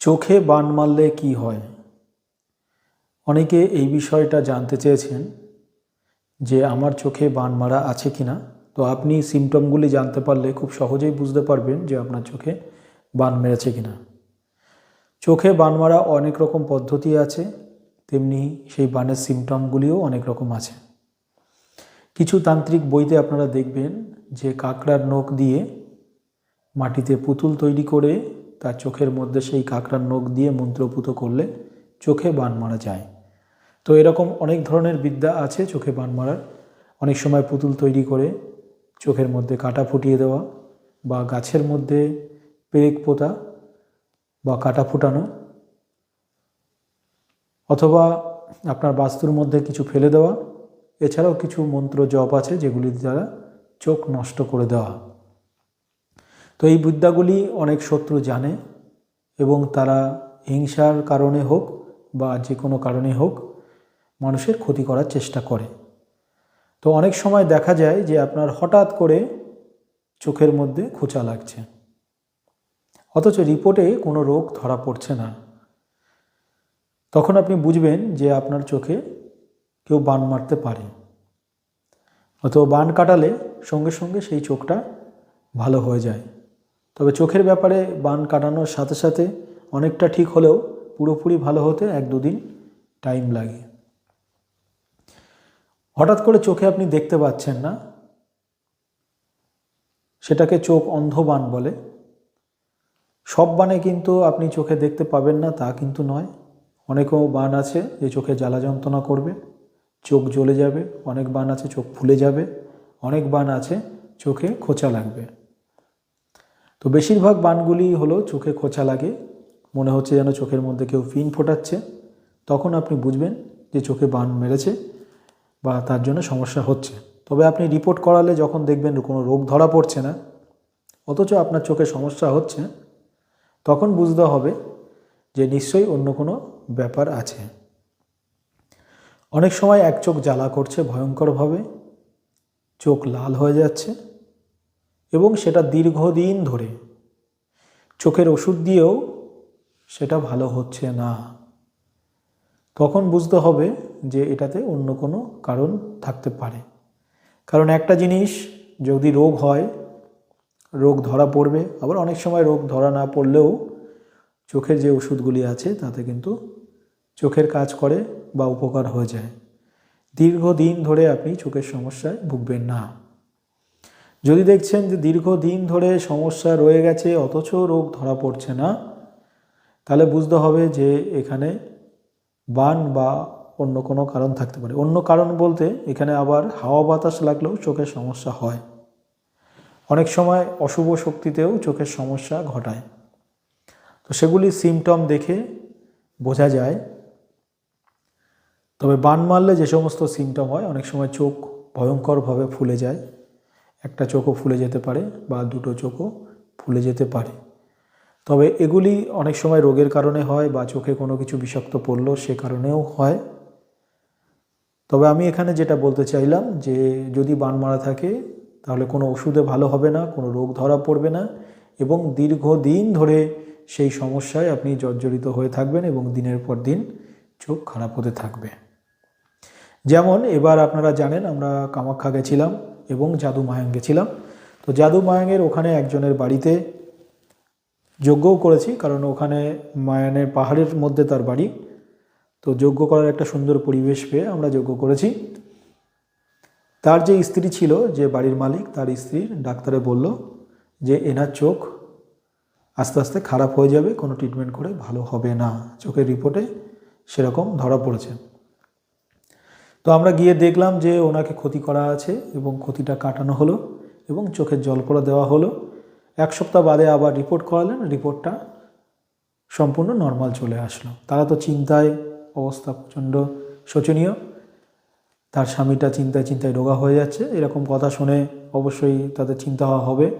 চোখে বান মারলে কি হয়? অনেকে এই বিষয়টা জানতে চেয়েছেন যে আমার চোখে বান মারা আছে কি না? তো আপনি সিমটমগুলি জানতে পারলে খুব সহজেই বুঝতে পারবেন যে আপনার চোখে বান মেরেছে কি না। চোখে বান মারা অনেক রকম পদ্ধতি আছে, তেমনি সেই বানের সিমটমগুলিও অনেক রকম আছে। কিছু তান্ত্রিক বইতে আপনারা দেখবেন যে কাঁকড়ার নখ দিয়ে মাটিতে পুতুল তৈরি করে তার চোখের মধ্যে সেই কাঁকড়ার নখ দিয়ে মন্ত্রপুত করলে চোখে বান মারা যায়। তো এরকম অনেক ধরনের বিদ্যা আছে চোখে বান মারার। অনেক সময় পুতুল তৈরি করে চোখের মধ্যে কাটা ফুটিয়ে দেওয়া বা গাছের মধ্যে পেরেক পোতা বা কাটা ফুটানো অথবা আপনার বাস্তুর মধ্যে কিছু ফেলে দেওয়া। এছাড়াও কিছু মন্ত্র জপ আছে যেগুলির দ্বারা চোখ নষ্ট করে দেওয়া। তো এই বিদ্যাগুলি অনেক শত্রু জানে এবং তারা হিংসার কারণে হোক বা যে কোনো কারণে হোক মানুষের ক্ষতি করার চেষ্টা করে। তো অনেক সময় দেখা যায় যে আপনার হঠাৎ করে চোখের মধ্যে খোঁচা লাগছে। অথচ রিপোর্টে কোনো রোগ ধরা পড়ছে না। তখন আপনি বুঝবেন যে আপনার চোখে কেউ বান মারতে পারে। অথবা বান কাটালে সঙ্গে সঙ্গে সেই চোখটা ভালো হয়ে যায়। তবে চোখের ব্যাপারে বান কাটানোর সাথে সাথে অনেকটা ঠিক হলেও পুরোপুরি ভালো হতে এক দুদিন টাইম লাগে। হঠাৎ করে চোখে আপনি দেখতে পাচ্ছেন না। সেটাকে চোখ অন্ধ বান বলে। সব বানে কিন্তু আপনি চোখে দেখতে পাবেন না, তা কিন্তু নয়। অনেকও বান আছে যে চোখে জ্বালা যন্ত্রণা করবে, চোখ জ্বলে যাবে, অনেক বান আছে চোখ ফুলে যাবে, অনেক বান আছে চোখে খোঁচা লাগবে। তো বেশিরভাগ বানগুলি হলো চোখে খোঁচা লাগে, মনে হচ্ছে যেন চোখের মধ্যে কেউ ফিন ফোটাচ্ছে। তখন আপনি বুঝবেন যে চোখে বান মেরেছে বা তার জন্য সমস্যা হচ্ছে। তবে আপনি রিপোর্ট করালে যখন দেখবেন কোনো রোগ ধরা পড়ছে না, অথচ আপনার চোখে সমস্যা হচ্ছে, তখন বুঝতে হবে যে নিশ্চয়ই অন্য কোনো ব্যাপার আছে। অনেক সময় এক চোখ জ্বালা করছে ভয়ঙ্করভাবে, চোখ লাল হয়ে যাচ্ছে এবং সেটা দীর্ঘদিন ধরে। চোখের ওষুধ দিয়েও সেটা ভালো হচ্ছে না। তখন বুঝতে হবে যে এটাতে অন্য কোনো কারণ থাকতে পারে। কারণ একটা জিনিস যদি রোগ হয়, রোগ ধরা পড়বে, আবার অনেক সময় রোগ ধরা না পড়লেও চোখের যে ওষুধগুলি আছে, তাতে কিন্তু চোখের কাজ করে বা উপকার হয়ে যায়। দীর্ঘদিন ধরে আপনি চোখের সমস্যায় ভুগবেন না। যদি দেখছেন যে দীর্ঘদিন ধরে সমস্যা রয়ে গেছে, অথচ রোগ ধরা পড়ছে না, তাহলে বুঝতে হবে যে এখানে বান বা অন্য কোনো কারণ থাকতে পারে। অন্য কারণ বলতে এখানে আবার হাওয়া বাতাস লাগলেও চোখের সমস্যা হয়। অনেক সময় অশুভ শক্তিতেও চোখের সমস্যা ঘটায়। তো সেগুলি সিমটম দেখে বোঝা যায়। তবে বান মারলে যে সমস্ত সিমটম হয়, অনেক সময় চোখ ভয়ঙ্করভাবে ফুলে যায়। একটা চোখও ফুলে যেতে পারে বা দুটো চোখও ফুলে যেতে পারে। তবে এগুলি অনেক সময় রোগের কারণে হয় বা চোখে কোনো কিছু বিষাক্ত পড়ল সে কারণেও হয়। তবে আমি এখানে যেটা বলতে চাইলাম যে, যদি বান মারা থাকে, তাহলে কোনো ওষুধে ভালো হবে না, কোনো রোগ ধরা পড়বে না এবং দীর্ঘদিন ধরে সেই সমস্যায় আপনি জর্জরিত হয়ে থাকবেন এবং দিনের পর দিন চোখ খারাপ হতে থাকবে। যেমন এবার আপনারা জানেন, আমরা কামাখ্যা গেছিলাম। এবং জাদু মায়াং গেছিলাম তো জাদু মায়াংয়ের ওখানে একজনের বাড়িতে যজ্ঞও করেছি, কারণ ওখানে মায়ানের পাহাড়ের মধ্যে তার বাড়ি। তো যজ্ঞ করার একটা সুন্দর পরিবেশ পেয়ে আমরা যজ্ঞ করেছি। তার যে স্ত্রী ছিল, যে বাড়ির মালিক, তার স্ত্রী ডাক্তারে বলল যে, এনার চোখ আস্তে আস্তে খারাপ হয়ে যাবে, কোনো ট্রিটমেন্ট করে ভালো হবে না। চোখের রিপোর্টে সেরকম ধরা পড়েছে। তো আমরা গিয়ে দেখলাম যে ওনাকে ক্ষতি করা আছে এবং ক্ষতিটা কাটানো হলো এবং চোখের জল পড়া দেওয়া হলো। এক সপ্তাহ বাদে আবার রিপোর্ট করালেন, রিপোর্টটা সম্পূর্ণ নর্মাল চলে আসলো। তারা তো চিন্তায়, অবস্থা প্রচণ্ড শোচনীয়। তার স্বামীটা চিন্তায় চিন্তায় রোগা হয়ে যাচ্ছে। এরকম কথা শুনে অবশ্যই তাদের চিন্তা হওয়া হবে।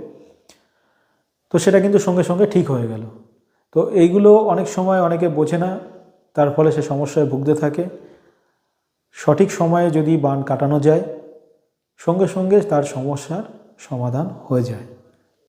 তো সেটা কিন্তু সঙ্গে সঙ্গে ঠিক হয়ে গেল। তো এইগুলো অনেক সময় অনেকে বোঝে না, তার ফলে সে সমস্যায় ভুগতে থাকে। সঠিক সময়ে যদি বান কাটানো যায় সঙ্গে সঙ্গে তার সমস্যার সমাধান হয়ে যায়।